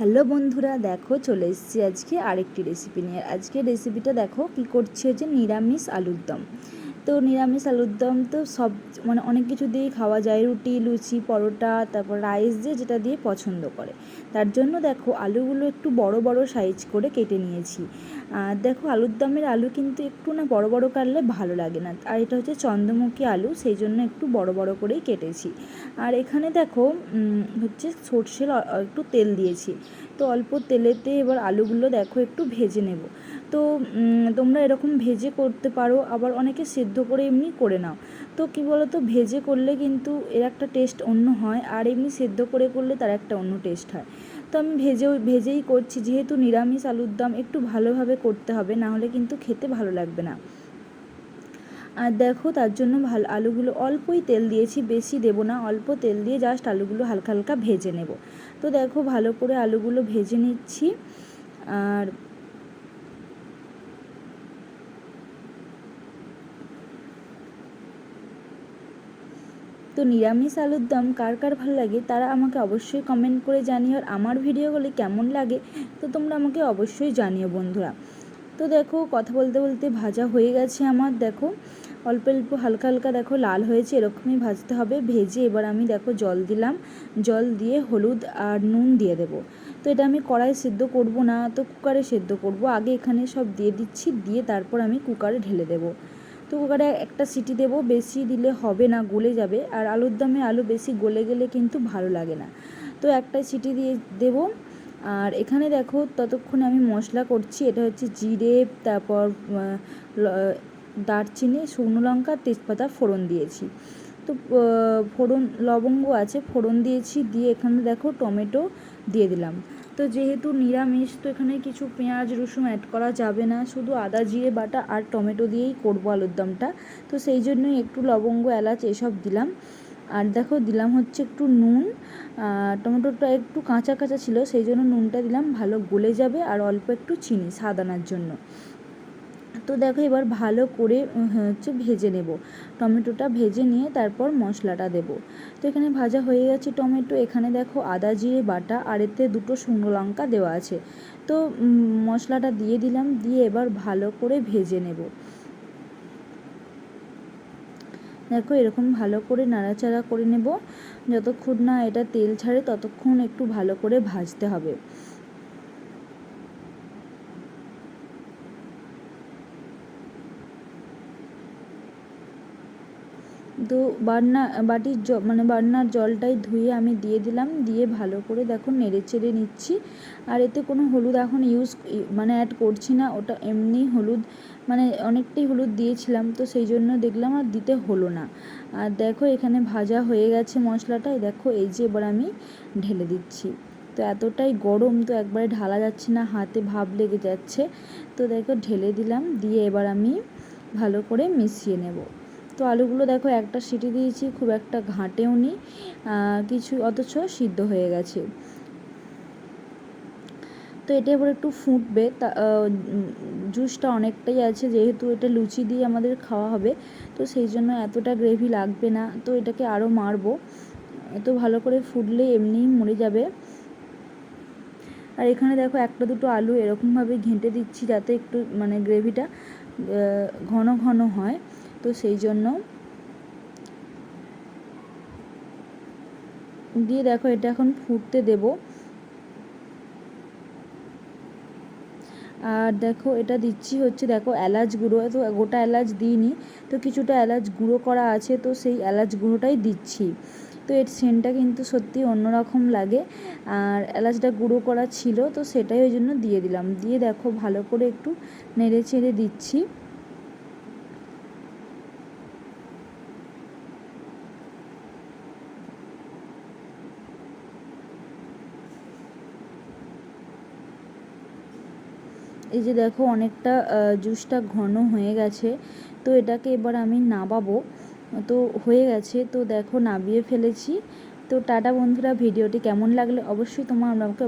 Hello বন্ধুরা, দেখো চলে এসেছি আজকে আরেকটি রেসিপি নিয়ে। আজকে রেসিপিটা দেখো কি করছি হচ্ছে নিরামিষ আলুর দম। তো নিরামিষ আলুর দম তো সব মানে অনেক কিছু দিয়েই খাওয়া যায়। রুটি, লুচি, পরোটা, তারপর রাইস দিয়ে যেটা দিয়ে পছন্দ করে। তার জন্য দেখো আলুগুলো একটু বড় বড় সাইজ করে কেটে নিয়েছি। আর দেখো আলুর দমের আলু কিন্তু একটু না বড় বড় কাটলে ভালো লাগে না। আর এটা হচ্ছে চন্দ্রমুখী আলু, সেই জন্য একটু বড় বড় করেই কেটেছি। আর এখানে দেখো হচ্ছে সর্ষের একটু তেল দিয়েছি। তো অল্প তেলেতে এবার আলুগুলো দেখো একটু ভেজে নেব। তো তোমরা এরকম ভেজে করতে পারো, আবার অনেকে সেদ্ধ করে এমনি করে নাও। তো কী বলো তো ভেজে করলে কিন্তু এর একটা টেস্ট অন্য হয়, আর এমনি সেদ্ধ করে করলে তার একটা অন্য টেস্ট হয়। তো আমি ভেজেও, ভেজেই করছি, যেহেতু নিরামিষ আলুর দম একটু ভালোভাবে করতে হবে নাহলে কিন্তু খেতে ভালো লাগবে না। আর দেখো, তার জন্য ভালো, আলুগুলো অল্পই তেল দিয়েছি, বেশি দেবো না, অল্প তেল দিয়ে জাস্ট আলুগুলো হালকা হালকা ভেজে নেব। তো দেখো, ভালো করে আলুগুলো ভেজে নিচ্ছি, আর তো নিরামিষ আলুর দম কার কার ভালো লাগে তারা আমাকে অবশ্যই কমেন্ট করে জানিও আর আমার ভিডিওগুলি কেমন লাগে তো তোমরা আমাকে অবশ্যই জানিও বন্ধুরা। তো দেখো কথা বলতে বলতে ভাজা হয়ে গেছে আমার, দেখো। অল্প অল্প হালকা হালকা দেখো লাল হয়েছে, এরকমই ভাজতে হবে। ভেজে এবার আমি দেখো জল দিলাম। জল দিয়ে হলুদ আর নুন দিয়ে দেব। তো এটা আমি কড়াই সেদ্ধ করব না, তো কুকারে সেদ্ধ করব। আগে এখানে সব দিয়ে দিচ্ছি, দিয়ে তারপর আমি কুকারে ঢেলে দেবো। তো কুকারে একটা সিটি দেব, বেশি দিলে হবে না, গলে যাবে। আর আলুর দমে আলু বেশি গলে গেলে কিন্তু ভালো লাগে না। তো একটা সিটি দিয়ে দেব। আর এখানে দেখো ততক্ষণে আমি মশলা করছি, এটা হচ্ছে জিরে, তারপর দারচিনি, শুকনো লঙ্কা, তেজপাতা, ফোড়ন দিয়েছি। তো ফোড়ন, লবঙ্গ আছে, ফোড়ন দিয়েছি, দিয়ে এখানে দেখো টমেটো দিয়ে দিলাম। তো যেহেতু নিরামিষ, তো এখানে কিছু পেঁয়াজ, রসুন অ্যাড করা যাবে না। শুধু আদা, জিরে, বাটা আর টমেটো দিয়েই করব আলুর দমটা। তো সেই জন্যই একটু লবঙ্গ, এলাচ এসব দিলাম। আর দেখো, দিলাম হচ্ছে একটু নুন। টমেটোটা একটু কাঁচা কাঁচা ছিল, সেই জন্য নুনটা দিলাম। ভালো গলে যাবে আর অল্প একটু চিনি সাদানার জন্য। তো দেখো এবার ভালো করে হচ্ছে ভেজে নেব। টমেটোটা ভেজে নিয়ে তারপর মশলাটা দেব। তো এখানে ভাজা হয়ে গেছে টমেটো। এখানে দেখো আদা জিরে, বাটা আর এতে দুটো শুকনো লঙ্কা দেওয়া আছে। তো মশলাটা দিয়ে দিলাম, দিয়ে এবার ভালো করে ভেজে নেব। দেখো এরকম ভালো করে নাড়াচাড়া করে নেব। যতক্ষণ না এটা তেল ছাড়ে ততক্ষণ একটু ভালো করে ভাজতে হবে। তো বান্না, বাটির জ মানে বান্নার জলটাই ধুয়ে আমি দিয়ে দিলাম, দিয়ে ভালো করে দেখো নেড়ে চেড়ে নিচ্ছি। আর এতে কোনো হলুদ এখন ইউজ মানে অ্যাড করছি না, ওটা এমনি হলুদ মানে অনেকটাই হলুদ দিয়েছিলাম, তো সেই জন্য দেখলাম আর দিতে হলো না। আর দেখো এখানে ভাজা হয়ে গেছে মশলাটা দেখো এই যে এবার আমি ঢেলে দিচ্ছি। তো এতটাই গরম, তো একবারে ঢালা যাচ্ছে না, হাতে ভাব লেগে যাচ্ছে। তো দেখো ঢেলে দিলাম, দিয়ে এবার আমি ভালো করে মিশিয়ে নেব। তো আলুগুলো দেখো একটা সিটি দিয়েছি, খুব একটা ঘাঁটেও নি কিছু অথচ সিদ্ধ হয়ে গেছে। তো এটা এবার একটু ফুটবে, তা জুসটা অনেকটাই আছে, যেহেতু এটা লুচি দিয়ে আমাদের খাওয়া হবে, তো সেই জন্য এতটা গ্রেভি লাগবে না, তো এটাকে আরও মারবো। তো ভালো করে ফুটলে এমনিই মরে যাবে। আর এখানে দেখো একটা দুটো আলু এরকমভাবে ঘেঁটে দিচ্ছি যাতে একটু মানে গ্রেভিটা ঘন ঘন হয়। তো সেই জন্য দিয়ে দেখো এটা এখন ফুটতে দেব। আর দেখো এটা দিচ্ছি হচ্ছে দেখো এলাচ গুঁড়ো, তো গোটা এলাচ দিইনি, তো কিছুটা এলাচ গুঁড়ো করা আছে, তো সেই এলাচ গুঁড়োটাই দিচ্ছি। তো এর সেন্টটা কিন্তু সত্যি অন্যরকম লাগে, আর এলাচটা গুঁড়ো করা ছিল, তো সেটাই ওই জন্য দিয়ে দিলাম। দিয়ে দেখো ভালো করে একটু নেড়ে চেড়ে দিচ্ছি। এই যে দেখো অনেকটা জুসটা ঘন হয়ে গেছে, তো এটাকে এবার আমি নাবাবো। তো হয়ে গেছে, তো দেখো নাবিয়ে ফেলেছি। তো টাটা বন্ধুরা, ভিডিওটি কেমন লাগলে অবশ্যই তোমার আমাকে